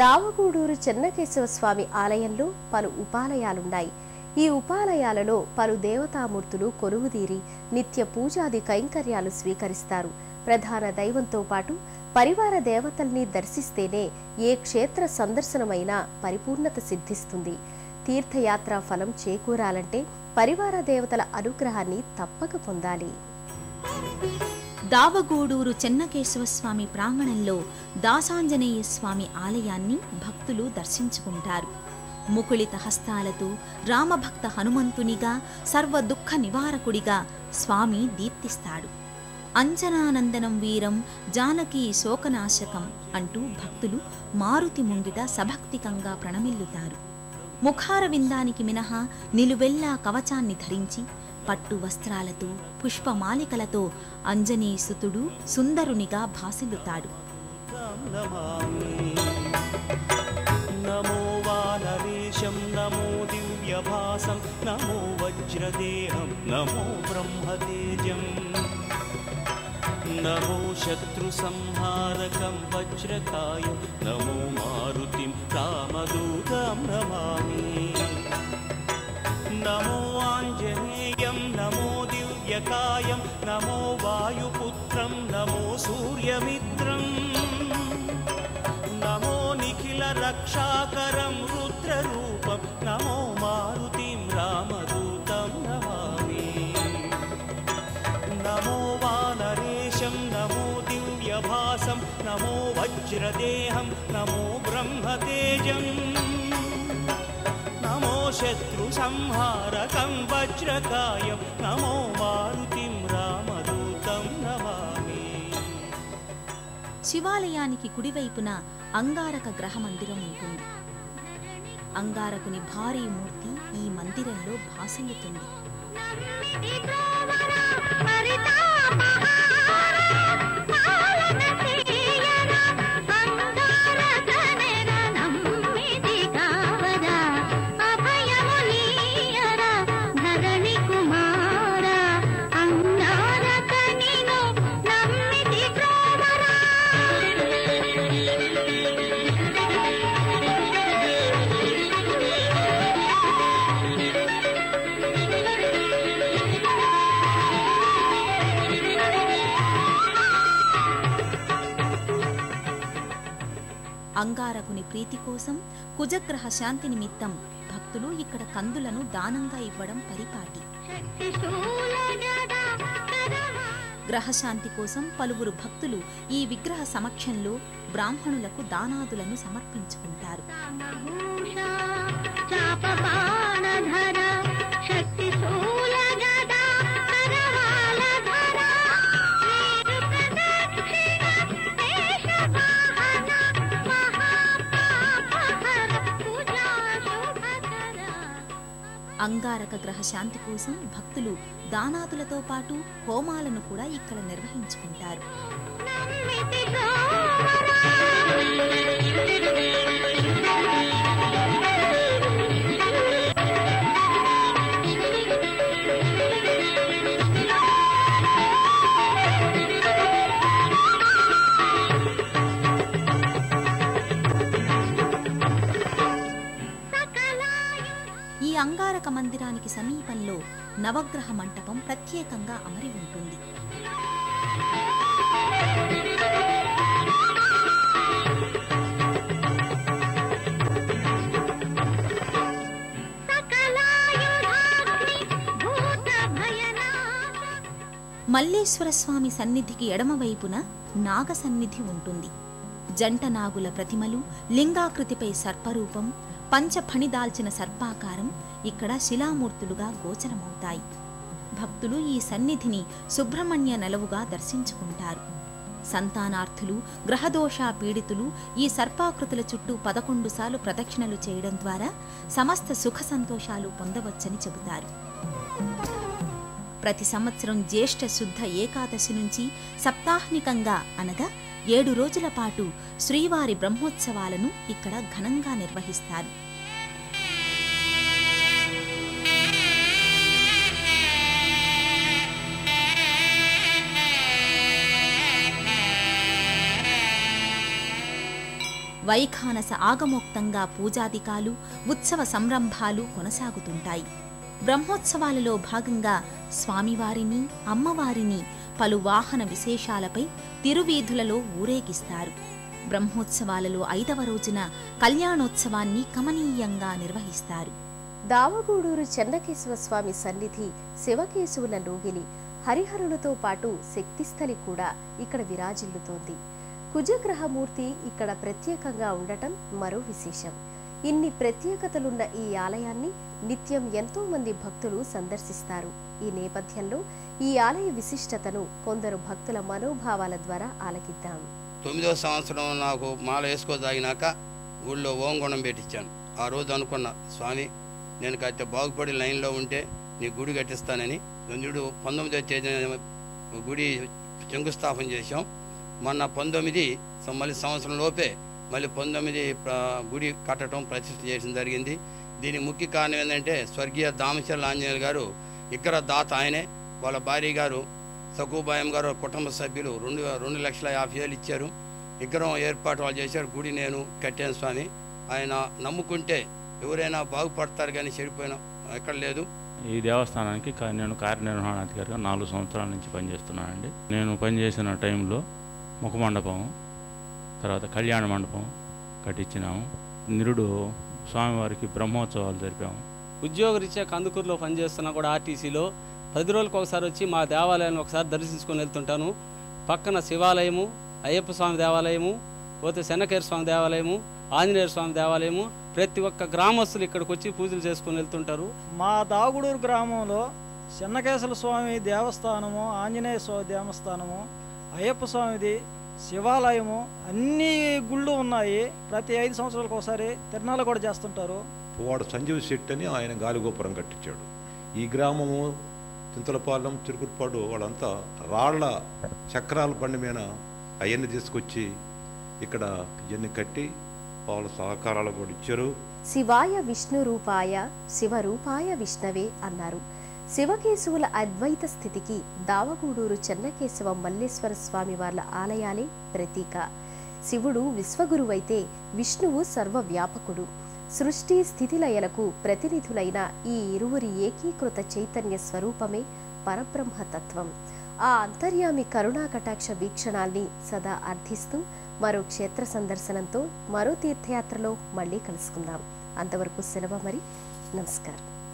దావగూడూరు చెన్నకేశవ స్వామి ఆలయంలో పలు ఉపాలయాలున్నాయి. ఈ ఉపాలయాలలో పలు దేవతామూర్తులు కొలువుదీరి నిత్య పూజాది కైంకర్యాలు స్వీకరిస్తారు. ప్రధాన దైవంతో పాటు పరివార దేవతల్ని దర్శిస్తేనే ఏ క్షేత్ర సందర్శనమైనా పరిపూర్ణత సిద్ధిస్తుంది. తీర్థయాత్ర ఫలం చేకూరాలంటే పరివార దేవతల అనుగ్రహాన్ని తప్పక పొందాలి. దావగూడూరు చెన్నకేశవస్వామి ప్రాంగణంలో దాసాంజనేయ స్వామి ఆలయాన్ని భక్తులు దర్శించుకుంటారు. ముకుళిత హస్తాలతో రామభక్త హనుమంతునిగా సర్వ దుఃఖ నివారకుడిగా స్వామి దీప్తిస్తాడు. అంజనానందనం వీరం జానకీ శోకనాశకం అంటూ భక్తులు మారుతి ముంగిట సభక్తికంగా ప్రణమిల్లుతారు. ముఖార విందానికి మినహా నిలువెల్లా కవచాన్ని ధరించి పట్టు వస్త్రాలతో పుష్పమాలికలతో అంజనీసుతుడు సుందరునిగా భాసిల్లుతాడు. నమో వానరేశం నమో దివ్యభాసం నమో వజ్రదేహం నమో బ్రహ్మతేజం. నమో శత్రుసంహారకం వజ్రకాయం నమో మా రక్షాకరం రుద్రరూపం. నమో మారుతిం రామదూతం నమామి. నమో వానరేశం నమో దివ్యభాసం నమో వజ్రదేహం నమో బ్రహ్మతేజం. నమో శత్రు సంహారకం వజ్రకాయం నమో మారుతిం రామదూతం నమామి. శివాలయానికి కుడివైపున అంగారక గ్రహ మందిరం ఉంటుంది. అంగారకుని భారీ మూర్తి ఈ మందిరంలో భాసిల్లుతుంది. అంగారకుని ప్రీతి కోసం కుజగ్రహ శాంతి నిమిత్తం భక్తులు ఇక్కడ కందులను దానంగా ఇవ్వడం పరిపాటి. గ్రహశాంతి కోసం పలువురు భక్తులు ఈ విగ్రహ సమక్షంలో బ్రాహ్మణులకు దానాదులను సమర్పించుకుంటారు. శక్తి అంగారక గ్రహ శాంతి కోసం భక్తులు దానాదులతో పాటు హోమాలను కూడా ఇక్కడ నిర్వహించుకుంటారు. అంగారక మందిరానికి సమీపంలో నవగ్రహ మంటపం ప్రత్యేకంగా అమరి ఉంటుంది. మల్లేశ్వర స్వామి సన్నిధికి ఎడమవైపున నాగ సన్నిధి ఉంటుంది. జంట నాగుల ప్రతిమలు లింగాకృతిపై సర్పరూపం పంచఫణి దాల్చిన సర్పాకారం ఇక్కడ శిలామూర్తులుగా గోచరమవుతాయి. భక్తులు ఈ సన్నిధిని సుబ్రహ్మణ్య నెలవుగా దర్శించుకుంటారు. సంతానార్థులు గ్రహదోష పీడితులు ఈ సర్పాకృతుల చుట్టూ పదకొండు సార్లు ప్రదక్షిణలు చేయడం ద్వారా సమస్త సుఖ సంతోషాలు పొందవచ్చని చెబుతారు. ప్రతి సంవత్సరం జ్యేష్ఠ శుద్ధ ఏకాదశి నుంచి సప్తాహ్నికంగా అనగా ఏడు రోజుల పాటు శ్రీవారి బ్రహ్మోత్సవాలను ఇక్కడ ఘనంగా నిర్వహిస్తారు. వైఖానస ఆగమోక్తంగా పూజాదికాలు ఉత్సవ సంరంభాలు కొనసాగుతుంటాయి. బ్రహ్మోత్సవాలలో భాగంగా స్వామివారిని అమ్మవారిని పలు వాహన విశేషాలపై తిరువీధులలో ఊరేగిస్తారు. బ్రహ్మోత్సవాలలో ఐదవ రోజున కళ్యాణోత్సవాన్ని కమనీయంగా నిర్వహిస్తారు. దావగూడూరు చెన్నకేశవ స్వామి సన్నిధి శివకేశవుల లోగిలి హరిహరులతో పాటు శక్తిస్థలి కూడా ఇక్కడ విరాజిల్లుతోంది. కుజగ్రహమూర్తి ఇక్కడ ప్రత్యేకంగా ఉండటం మరో విశేషం. ఇన్ని ప్రత్యేకతలున్న ఈ ఆలయాన్ని నిత్యం ఎంతో మంది భక్తులు సందర్శిస్తారు. ఈ నేపథ్యంలో ఈ ఆలయ విశిష్టతను కొందరు భక్తుల మనోభావాల ద్వారా ఆలకిద్దాం. తొమ్మిదో సంవత్సరం నాకు మాల వేసుకోదాగినాక ఊళ్ళో ఓంగుణం పెట్టించాను. ఆ రోజు అనుకున్న స్వామి నేను కట్టే బాగుపడి లైన్లో ఉంటే నీ గుడి కట్టిస్తానని. నిరుడు పంతొమ్మిదో తేదీ గుడి శంకుస్థాపన చేశాం. మొన్న పంతొమ్మిది మళ్ళీ సంవత్సరం లోపే మళ్ళీ పంతొమ్మిది గుడి కట్టడం ప్రతిష్ఠ చేయడం జరిగింది. దీని ముఖ్య కారణం ఏంటంటే స్వర్గీయ దామచర్ల ఆంజనేయులు గారు ఇక్కడ దాత ఆయనే. వాళ్ళ భార్య గారు సకుబాయం గారు కుటుంబ సభ్యులు రెండు రెండు లక్షల యాభై వేలు ఇచ్చారు. విగ్రహం ఏర్పాటు వాళ్ళు చేశారు. గుడి నేను కట్టాను స్వామి. ఆయన నమ్ముకుంటే ఎవరైనా బాగుపడతారు కానీ చెడిపోయినా ఎక్కడ లేదు. ఈ దేవస్థానానికి నేను కార్యనిర్వహణాధికారిగా నాలుగు సంవత్సరాల నుంచి పనిచేస్తున్నానండి. నేను పనిచేసిన టైంలో ముఖ మండపం తర్వాత కళ్యాణ మండపం కట్టించినాము. నిరుడు స్వామివారికి బ్రహ్మోత్సవాలు జరిపాము. ఉద్యోగరీత్యా కందుకూరులో పనిచేస్తున్నా కూడా ఆర్టీసీలో పది రోజులకు ఒకసారి వచ్చి మా దేవాలయాన్ని ఒకసారి దర్శించుకొని వెళ్తుంటాను. పక్కన శివాలయము అయ్యప్ప స్వామి దేవాలయము పోతే శనకేర స్వామి దేవాలయము ఆంజనేయ స్వామి దేవాలయము ప్రతి ఒక్క గ్రామస్తులు ఇక్కడికి వచ్చి పూజలు చేసుకొని వెళ్తుంటారు. మా దాగుడూరు గ్రామంలో చెన్నకేశవ స్వామి దేవస్థానము ఆంజనేయ స్వామి దేవస్థానము అయ్యప్ప స్వామిది శివాలయము అన్ని గుళ్ళు ఉన్నాయి. ప్రతి ఐదు సంవత్సరాలకు ఒకసారి తిరణాలు కూడా చేస్తుంటారు. వాడు సంజీవ్ శెట్టి అని ఆయన గాలిగోపురం కట్టించాడు. ఈ గ్రామము చింతలపాలెం చిరుకుట్పాడు వాళ్ళంతా రాళ్ళ చక్రాల బండి మీద అవన్నీ తీసుకొచ్చి ఇక్కడ ఇవన్నీ కట్టి వాళ్ళ సహకారాలు కూడా ఇచ్చారు. శివాయ విష్ణు రూపాయ శివరూపాయ విష్ణవే అన్నారు. శివకేశవుల అద్వైత స్థితికి దావగూడూరు చెన్నకేశవ మల్లేశ్వర స్వామి వాళ్ళ ఆలయాలే ప్రతీక. శివుడు విశ్వగురువైతే విష్ణువు సర్వవ్యాపకుడు. సృష్టి స్థితిలయలకు ప్రతినిధులైన ఈ ఇరువురి ఏకీకృత చైతన్య స్వరూపమే పరబ్రహ్మతత్వం. ఆ అంతర్యామి కరుణా కటాక్ష వీక్షణాల్ని సదా అర్థిస్తూ మరో క్షేత్ర సందర్శనంతో మరో తీర్థయాత్రలో మళ్ళీ కలుసుకుందాం. అంతవరకు సెలవు మరి. నమస్కారం.